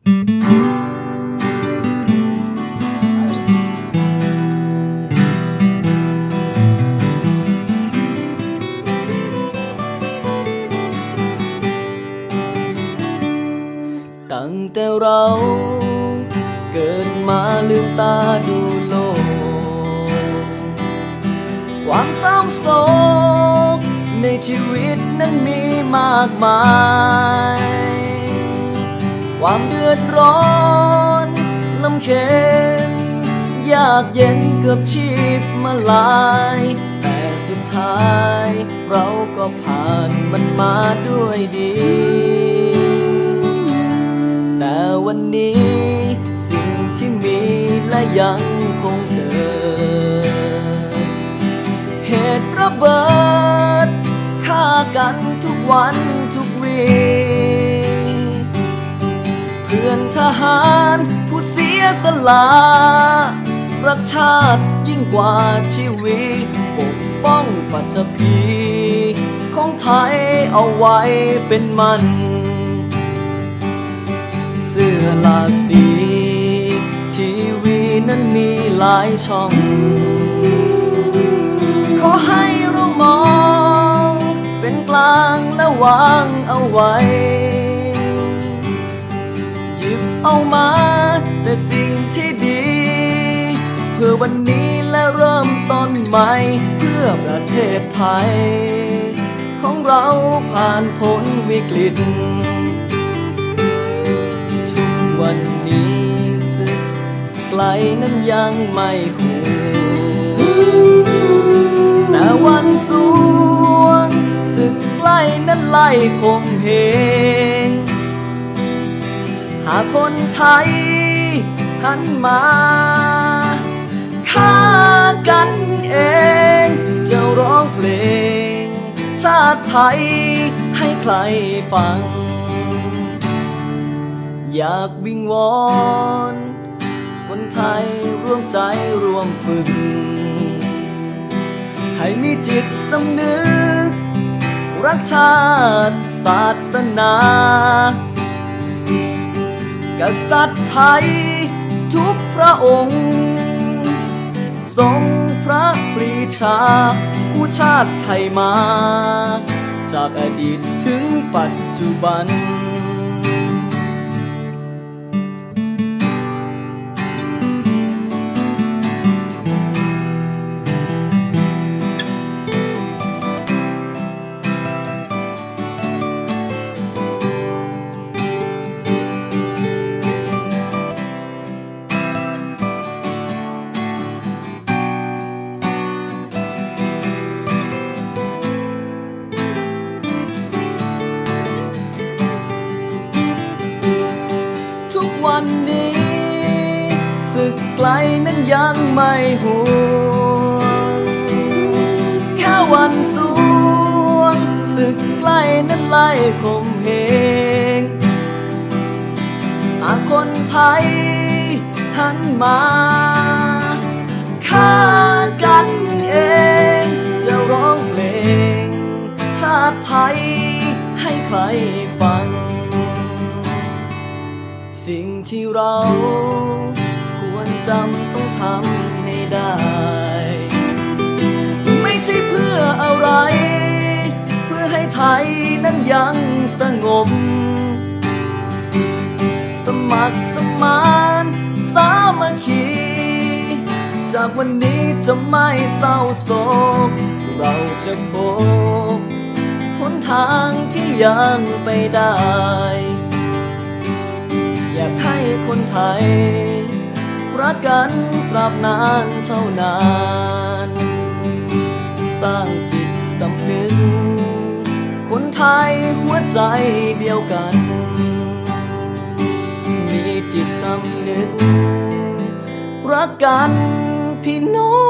ตั้งแต่เราเกิดมาลืมตาดูโลก ความเศร้าโศกในชีวิตนั้นมีมากมาย ความเดือดร้อนลำเค็นยากเย็นเกือบชีพมาลาย แต่สุดท้ายเราก็ผ่านมันมาด้วยดี แต่วันนี้สิ่งที่มีและยังคงเกิด เหตุระเบิดฆ่ากันทุกวันทุกวี พื่อนทหารผู้เสียสละรักชาติยิ่งกว่าชีวิตปกป้องปัจภีของไทยเอาไว้เป็นมัน เสื้อหลากสีทีวีนั้นมีหลายช่อง ขอให้เรามอง เป็นกลางและวางเอาไว้ เอามา แต่สิ่งที่ดี เพื่อวันนี้และเริ่มต้นใหม่เพื่อประเทศไทย ของเราผ่านพ้นวิกฤต ทุกวันนี้สึกไกลนั้นยังไม่หูแต่วันสวงสึกใกล้นั้นไล่คมเหงหากคนไทยหันมาฆ่ากันเอง จะร้องเพลง ชาติไทยให้ใครฟัง อยากวิงวอนคนไทยร่วมใจร่วมฝึก ให้มีจิตสำนึก รักชาติศาสนา กษัตริย์ไทยทุกพระองค์ ทรงพระปรีชา ผู้ชาติไทยมา จากอดีตถึงปัจจุบัน วันนี้สึกไกลนั้นยังไม่ห่วงแค่วันสวงสึกใกล้นั้นไล่คมเหงหาคนไทยหันมาฆ่ากันเอง จะร้องเพลง ชาติไทยให้ใครฟัง สิ่งที่เราควรจำต้องทำให้ได้ ไม่ใช่เพื่ออะไร เพื่อให้ไทยนั้นยังสงบ สมัครสมานสามัคคี จากวันนี้จะไม่เศร้าโศก เราจะพบหนทางที่ยังไปได้ คนไทย รักกันตราบนานเท่านาน สร้างจิตสำนึกคนไทยหัวใจเดียวกัน มีจิตสำนึกรักกันพี่น้อง